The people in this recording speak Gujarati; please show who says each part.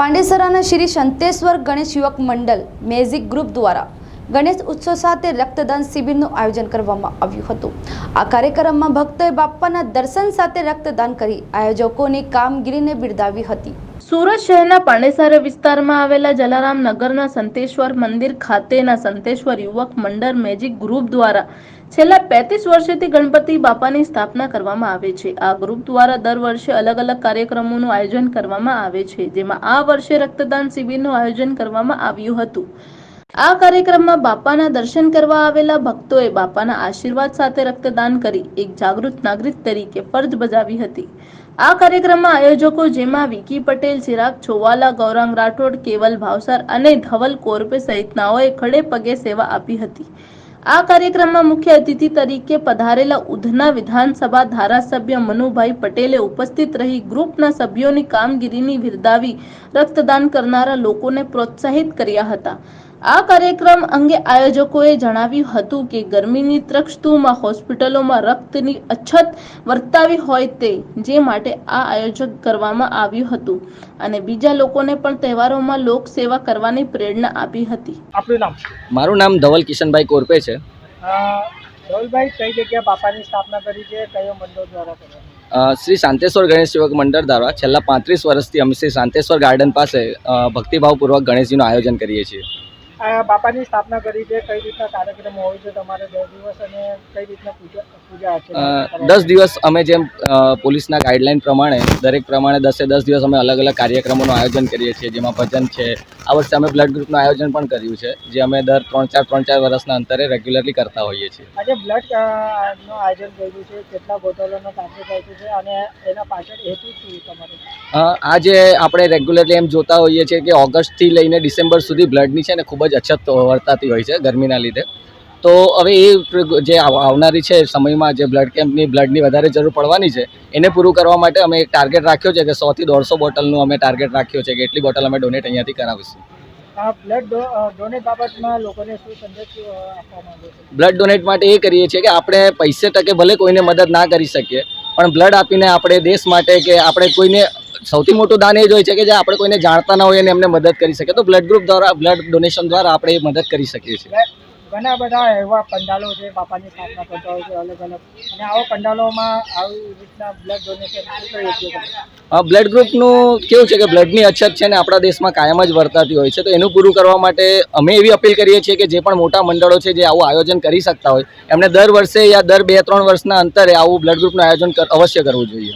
Speaker 1: પાંડેસરાના શ્રી સંતેશ્વર ગણેશ યુવક મંડળ મેઝિક ગ્રુપ દ્વારા ગણેશ ઉત્સવ સાથે રક્તદાન શિબિરનું આયોજન કરવામાં આવ્યું હતું. આ કાર્યક્રમમાં ભક્તોએ બાપ્પાના દર્શન સાથે રક્તદાન કરી આયોજકોની કામગીરીને બિરદાવી હતી.
Speaker 2: સુરત શહેરના પાંડેસરા વિસ્તારમાં આવેલા જલારામ નગરના સંતેશ્વર મંદિર ખાતેના સંતેશ્વર યુવક મંડળ મેજિક ગ્રુપ દ્વારા છેલ્લા પેંતીસ વર્ષેથી ગણપતિ બાપાની સ્થાપના કરવામાં આવે છે. આ ગ્રુપ દ્વારા દર વર્ષે અલગ અલગ કાર્યક્રમોનું આયોજન કરવામાં આવે છે, જેમાં આ વર્ષે રક્તદાન શિબિરનું આયોજન કરવામાં આવ્યું હતું. આ કાર્યક્રમમાં બાપાના દર્શન કરવા આવેલા ભક્તોએ બાપાના આશીર્વાદ સાથે રક્તદાન કરી, એક જાગૃત નાગરિક તરીકે ફરજ બજાવી હતી. આ કાર્યક્રમમાં આયોજકો જેમાં વિકી પટેલ, ચિરાગ છોવાલા, ગૌરાંગ રાઠોડ, કેવલ ભાવસાર અને ધવલ કોરપે સહિતનાઓએ ખડે પગે સેવા આપી હતી. આ કાર્યક્રમમાં મુખ્ય અતિથિ તરીકે પધારેલા ઉધના વિધાનસભા ધારાસભ્ય મનુભાઈ પટેલે ઉપસ્થિત રહી ગ્રુપના સભ્યોની કામગીરીની બિરદાવી રક્તદાન કરનારા લોકોને પ્રોત્સાહિત કર્યા હતા. આ કાર્યક્રમ અંગે આયોજકોએ જણાવ્યું હતું કે ગરમીની ત્રક્ષતુમાં હોસ્પિટલોમાં રક્તની અછત વર્તાવી હોય તે જે માટે આ આયોજન કરવામાં આવ્યું હતું અને બીજા લોકોને પણ તહેવારોમાં લોક સેવા કરવાની પ્રેરણા આપી હતી.
Speaker 3: આપણું નામ?
Speaker 4: મારું નામ ધવલ કિશનભાઈ કોરપે છે.
Speaker 3: ધવલભાઈ કઈ જગ્યાએ બાપાની સ્થાપના કરી છે? કયો મંડળ દ્વારા
Speaker 4: શ્રી શાંતેશ્વર ગણેશ સેવક મંડળ દ્વારા છેલ્લા પાંત્રીસ વર્ષથી અમે શ્રી શાંતેશ્વર ગાર્ડન પાસે ભક્તિભાવપૂર્વક ગણેશજીનું આયોજન કરીએ છીએ.
Speaker 3: બાપાની સ્થાપના કરી છે કઈ રીતના કાર્યક્રમ હોય છે તમારે દસ દિવસ અને કઈ રીતના પૂજા પૂજા
Speaker 4: દસ દિવસ અમે જેમ પોલીસના ગાઈડલાઈન પ્રમાણે દરેક પ્રમાણે દસે દસ દિવસ અમે અલગ અલગ કાર્યક્રમોનું આયોજન કરીએ છીએ જેમાં ભજન છે. આ વર્ષે અમે બ્લડ ગ્રુપનું આયોજન પણ કર્યું છે જે અમે દર ત્રણ ચાર ત્રણ ચાર વર્ષના અંતરે રેગ્યુલરલી કરતા હોઈએ છીએ.
Speaker 3: આજે બ્લડનું આયોજન કર્યું છે કેટલા બોટલોનો કાર્ય થાય છે અને એના પાછળ હેતુ શું તમારે?
Speaker 4: આજે આપણે રેગ્યુલરલી એમ જોતા હોઈએ છીએ કે ઓગસ્ટથી લઈને ડિસેમ્બર સુધી બ્લડની છે ને ખૂબ જ અછત વર્તાતી હોય છે ગરમીના લીધે. તો હવે એ જે આવનારી છે સમયમાં જે બ્લડ કેમ્પની બ્લડની વધારે જરૂર પડવાની છે એને પૂરું કરવા માટે અમે એક ટાર્ગેટ રાખ્યો છે કે સોથી દોઢસો બોટલનું અમે ટાર્ગેટ રાખ્યો છે કે એટલી બોટલ અમે ડોનેટ અહીંયાથી કરાવીશું.
Speaker 3: બ્લડ ડોનેટ બાબતમાં લોકોને શું સંદેશ
Speaker 4: બ્લડ ડોનેટ માટે એ કરીએ છીએ કે આપણે પૈસે ટકે ભલે કોઈને મદદ ના કરી શકીએ પણ બ્લડ આપીને આપણે દેશ માટે કે આપણે કોઈને સૌથી મોટું દાન એ જ હોય છે કે જે આપણે કોઈને જાણતા ના હોય અને એમને મદદ કરી શકે. તો બ્લડ ગ્રુપ દ્વારા બ્લડ ડોનેશન દ્વારા આપણે એ મદદ કરી શકીએ છીએ.
Speaker 3: ઘણા બધા એવા પંડાલો છે બાપાની સ્થાપના કરતા હોય છે અલગ અલગ. અને આવા પંડાલોમાં આવી રીતના બ્લડ ડોનેશન
Speaker 4: બ્લડ ગ્રુપનું કેવું છે કે બ્લડની અછત છે ને આપણા દેશમાં કાયમ જ વર્તાતી હોય છે. તો એનું પૂરું કરવા માટે અમે એવી અપીલ કરીએ છીએ કે જે પણ મોટા મંડળો છે જે આવું આયોજન કરી શકતા હોય એમને દર વર્ષે યા દર બે ત્રણ વર્ષના અંતરે આવું બ્લડ ગ્રુપનું આયોજન અવશ્ય કરવું જોઈએ.